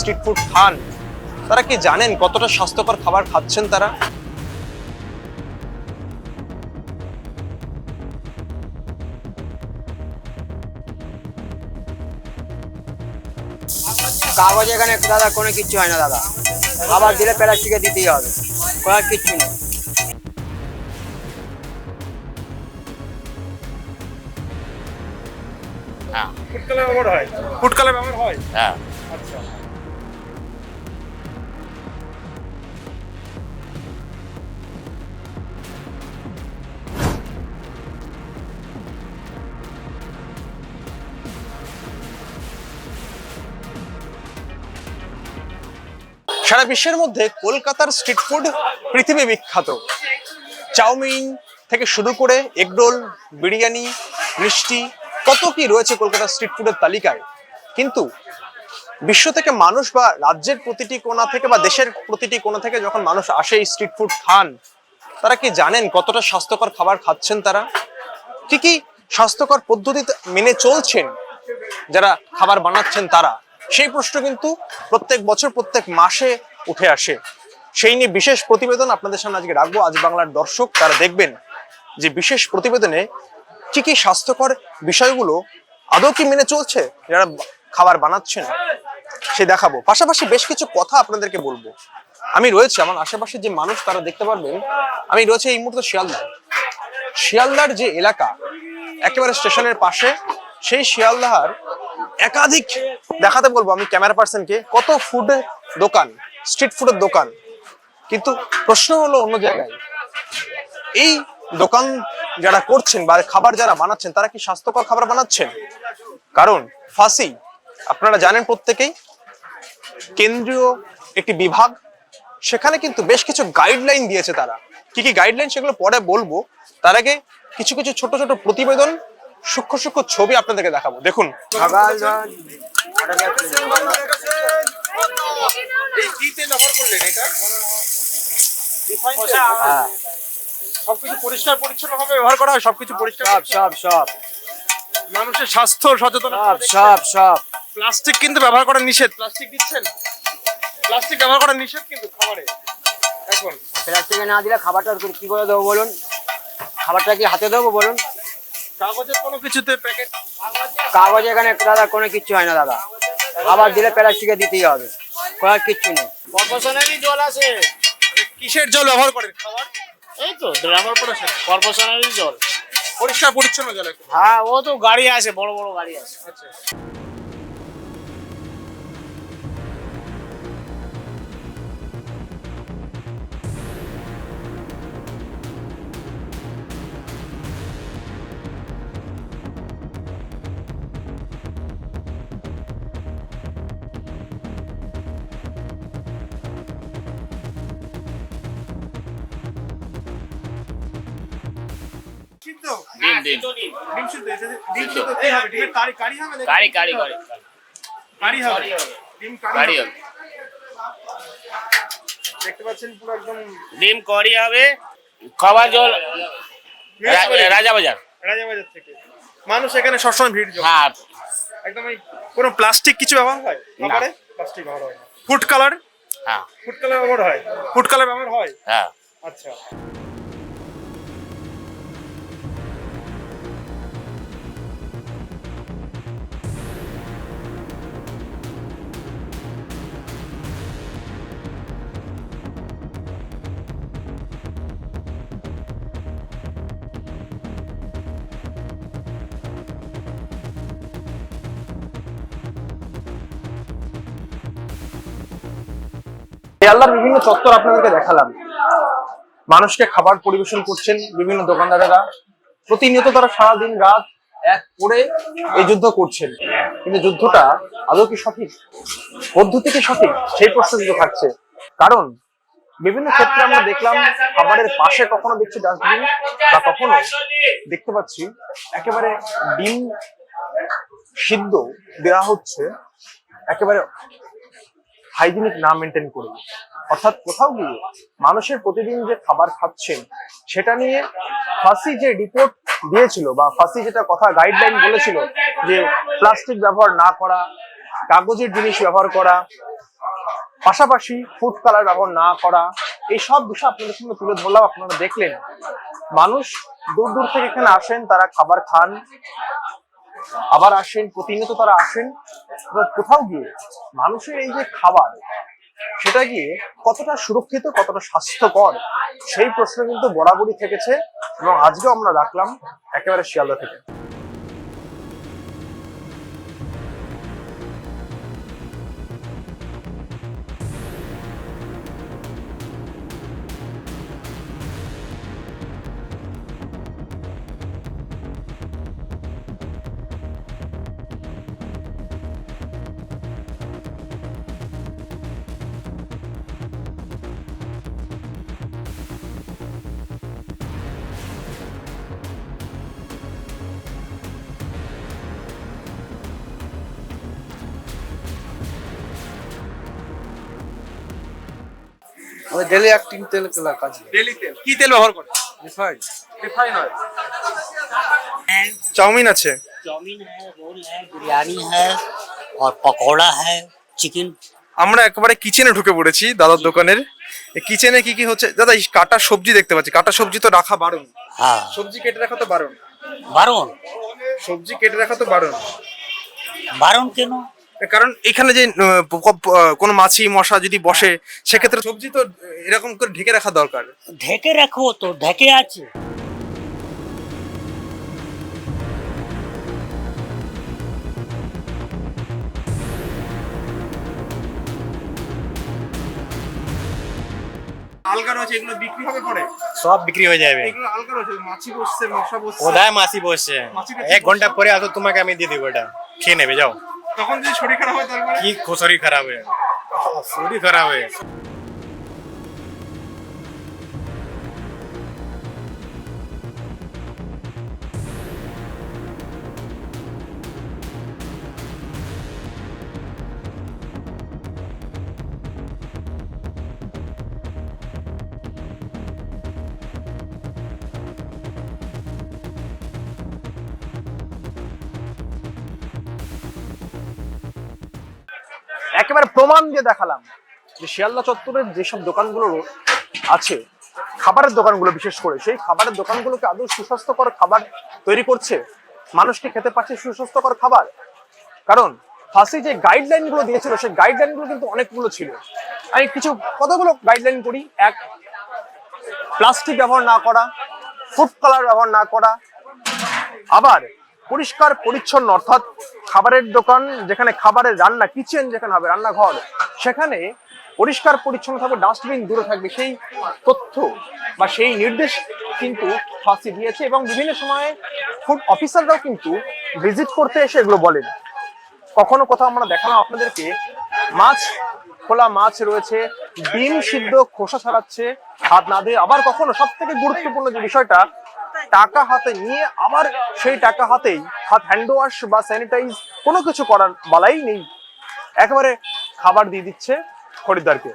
Street food খান। তারা কি জানেন কতটা স্বাস্থ্যকর খাবার খাচ্ছেন তারা? কাগজ এখানে দাদা কোনো কিচ্ছু হয় না দাদা। খাবার দিলে প্লাস্টিকে দিতেই হবে। করার কিচ্ছু নেই। ফুড কালার ব্যবহার হয়। ফুড কালার ব্যবহার হয়। হ্যাঁ। সারা বিশ্বের মধ্যে কলকাতার স্ট্রিট ফুড পৃথিবী বিখ্যাত। চাউমিন থেকে শুরু করে এগরোল বিরিয়ানি, মিষ্টি, কত কি রয়েছে কলকাতার স্ট্রিট ফুডের তালিকায়। কিন্তু বিশ্ব থেকে মানুষ বা রাজ্যের প্রতিটি কোণা থেকে বা দেশের প্রতিটি কোণা থেকে যখন মানুষ আসে এই স্ট্রিট ফুড খান, তারা কি জানেন কতটা স্বাস্থ্যকর খাবার খাচ্ছেন তারা? কি কি স্বাস্থ্যকর পদ্ধতিতে মেনে চলছেন যারা খাবার বানাচ্ছেন তারা? সেই প্রশ্ন কিন্তু প্রত্যেক বছর, প্রত্যেক মাসে উঠে আসে। সেই নিয়ে বিশেষ প্রতিবেদন আপনাদের সামনে আজকে রাখব। আজ বাংলার দর্শক তারা দেখবেন যে বিশেষ প্রতিবেদনে কি কি স্বাস্থ্যকর বিষয়গুলো আদৌ কি মেনে চলছে, যারা খাবার বানাচ্ছেন সে দেখাবো। পাশাপাশি বেশ কিছু কথা আপনাদেরকে বলব। আমি রয়েছে, আমার আশেপাশে যে মানুষ তারা দেখতে পারবেন, আমি রয়েছে এই মুহূর্তে শিয়ালদায় শিয়ালদার যে এলাকা, একেবারে স্টেশনের পাশে, সেই শিয়ালদাহার একাধিক দেখাতে বলব আমি ক্যামেরা পার্সনকে কত ফুড দোকান, স্ট্রিট ফুডের দোকান। কিন্তু প্রশ্ন হলো অন্য জায়গায়, এই দোকান যারা করছেন বা খাবার যারা বানাচ্ছেন, তারা কি স্বাস্থ্যকর খাবার বানাচ্ছেন? কারণ ফাঁসি, আপনারা জানেন প্রত্যেকেই, কেন্দ্রীয় একটি বিভাগ, সেখানে কিন্তু বেশ কিছু গাইডলাইন দিয়েছে তারা। কি কি গাইডলাইন সেগুলো পরে বলব, তার আগে কিছু কিছু ছোট ছোট প্রতিবেদন সূক্ষ্ম সূক্ষ্ম ছবি আপনাদেরকে দেখাবো। দেখুন। সবকিছু পরিষ্কার পরিচ্ছন্ন ভাবে ব্যবহার করা হয় সবকিছু পরিষ্কার সব সব সব। মানুষের স্বাস্থ্য সচেতন সব সব সব। প্লাস্টিক কিন্তু ব্যবহার করা নিষেধ। প্লাস্টিক দিচ্ছেন? প্লাস্টিক ব্যবহার করা নিষেধ কিন্তু খাবারে। এখন প্লাস্টিকে না দিলে খাবারটা করে কি করে দেবো বলুন? খাবারটা কি হাতে দেবো বলুন? কাগজের কোনো কিছুতে প্যাকেট কাগজ এখানে দাদা কোনো কিছু হয় না দাদা। আবার দিলে প্লাস্টিকে দিতেই হবে। কোনো কিছু নেই। কর্পোরেশনেরই জল আছে? কিসের জল ব্যবহার করে খাবার? এই তো কর্পোরেশনেরই জল। পরিষ্কার পরিচ্ছন্ন জল। হ্যাঁ ও তো গাড়ি আছে বড় বড় গাড়ি আছে। আচ্ছা। ডিম ডিম ডিম সিদ্ধ ডিম সিদ্ধ। কি হবে? ডিমের কারি কারি হবে কারি হবে। কারি হবে। ডিম কারি হবে। দেখতে পাচ্ছেন পুরো একদম ডিম করি হবে। খাবার জল রাজাবাজার রাজাবাজার থেকে। মানুষ এখানে সবসময় ভিড় জমে হ্যাঁ। একদম কোনো প্লাস্টিক কিছু ব্যবহার হয়? খাবারে? প্লাস্টিক ব্যবহার হয় ফুড কালার? হ্যাঁ। ফুড কালার ব্যবহার হয়? ফুড কালার ব্যবহার হয়? হ্যাঁ। আচ্ছা। শিয়ালদার বিভিন্ন চত্বর আপনাদেরকে দেখালাম। মানুষকে খাবার পরিবেশন করছেন বিভিন্ন দোকানদারেরা। প্রতিনিয়ত তারা সারাদিন রাত এক করে এই যুদ্ধ করছেন। কিন্তু যুদ্ধটা আদৌ কি সঠিক? পদ্ধতি কি সঠিক? সেই প্রশ্ন কিন্তু থাকছে। কারণ বিভিন্ন ক্ষেত্রে আমরা দেখলাম খাবারের পাশে কখনো দেখছি ডাস্টবিন বা কখনো দেখতে পাচ্ছি একেবারে ডিম সিদ্ধ দেওয়া হচ্ছে, একেবারে হাইজিনিক না মেনটেন করে। অর্থাৎ কোথাও গিয়ে মানুষের প্রতিদিন যে খাবার খাচ্ছেন, সেটা নিয়ে ফাঁসি যে রিপোর্ট দিয়েছিল বা ফাঁসি যেটা কথা গাইডলাইন বলেছিল যে প্লাস্টিক ব্যবহার না করা, কাগজের জিনিস ব্যবহার করা, পাশাপাশি ফুড কালার ব্যবহার না করা, এই সব বিষয় আপনাদের সঙ্গে তুলে ধরলাম, আপনারা দেখলেন। মানুষ দূর দূর থেকে এখানে আসেন, তারা খাবার খান আবার আসেন, প্রতিনিয়ত তারা আসেন। কোথাও গিয়ে মানুষের এই যে খাবার, সেটা গিয়ে কতটা সুরক্ষিত, কতটা স্বাস্থ্যকর, সেই প্রশ্ন কিন্তু বরাবরই থেকেছে এবং আজকেও আমরা রাখলাম একেবারে শিয়ালদা থেকে। আমি ডেলি অ্যাক্টিং তেল কেলা কাজ ডেলি তেল কি তেল ব্যবহার করে রিফাইন রিফাইন অয়েল চাউমিন আছে चाउमीन है रोल है बिरयानी है और पकौड़ा है चिकन আমরা একেবারে কিচেনে ঢুকে পড়েছি দাদার দোকানের কিচেনে কি কি হচ্ছে দাদা এই কাটা সবজি দেখতে পাচ্ছি কাটা সবজি তো রাখা বারণ हाँ সবজি কেটে রাখা তো বারণ বারণ সবজি কেটে রাখা তো বারণ বারণ কেন কারণ এখানে যে কোনো মাছি মশা যদি বসে সেক্ষেত্রে সবজি তো এরকম করে ঢেকে রাখা দরকার। ঢেকে রাখো তো ঢেকে আছে। আলগা রয়েছে এগুলো বিক্রি হবে পরে? সব বিক্রি হয়ে যাবে। এগুলো আলগা রয়েছে মাছি বসছে মশা বসছে। কোথায় মাসি বসছে? এক ঘণ্টা পরে আসো তোমাকে আমি দিয়ে দেবো এটা। খেয়ে নেবে যাও। তখন যদি শরীর খারাপ হয় তারপরে? কি শরীর খারাপ হয়ে শরীর খারাপ হয়ে একেবারে প্রমাণ দিয়ে দেখালাম যে শিয়ালদা চত্বরের যেসব দোকানগুলো আছে, খাবারের দোকানগুলো বিশেষ করে, সেই খাবারের দোকানগুলোকে আদৌ সুস্বাস্থ্যকর খাবার তৈরি করছে? মানুষকে খেতে পাচ্ছে সুস্বাস্থ্যকর খাবার? কারণ ফাঁসি যে গাইডলাইনগুলো দিয়েছিল, সেই গাইডলাইনগুলো কিন্তু অনেকগুলো ছিল। আমি কিছু কতগুলো গাইডলাইন করি? এক প্লাস্টিক ব্যবহার না করা ফুড কালার ব্যবহার না করা। আবার পরিষ্কার, পরিচ্ছন্ন, অর্থাৎ খাবারের দোকান, যেখানে খাবারের রান্না কিচেন যেখানে হবে, রান্নাঘর, সেখানে পরিষ্কার, পরিচ্ছন্ন থাকবে ডাস্টবিন দূরে থাকবে, সেই তথ্য বা সেই নির্দেশ কিন্তু ফাঁসি দিয়েছে এবং বিভিন্ন সময়ে ফুড অফিসাররাও কিন্তু ভিজিট করতে এসে এগুলো বলেন। কখনো কোথাও আমরা দেখালাম আপনাদেরকে, মাছ, খোলা মাছ রয়েছে, ডিম সিদ্ধ, খোসা ছাড়াচ্ছে হাত না দিয়ে। আবার কখনো সব থেকে গুরুত্বপূর্ণ যে বিষয়টা টাকা হাতে নিয়ে আবার সেই টাকা হাতেই হাত হ্যান্ড ওয়াশ বা স্যানিটাইজ কোনো কিছু করার বালাই নেই। একেবারে খাবার দিয়ে দিচ্ছে খরিদ্দারকে।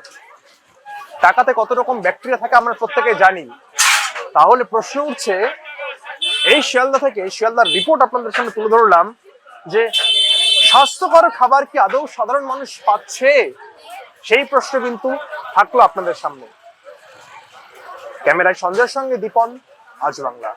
টাকাতে কত রকম ব্যাকটেরিয়া থাকে আমরা প্রত্যেকে জানি। তাহলে প্রশ্ন উঠছে, এই শিয়ালদা থেকে শিয়ালদার রিপোর্ট আপনাদের সামনে তুলে ধরলাম যে স্বাস্থ্যকর খাবার কি আদৌ সাধারণ মানুষ পাচ্ছে? সেই প্রশ্ন কিন্তু থাকল আপনাদের সামনে। ক্যামেরায় সঞ্জয়ের সঙ্গে দীপন। আজ বাংলা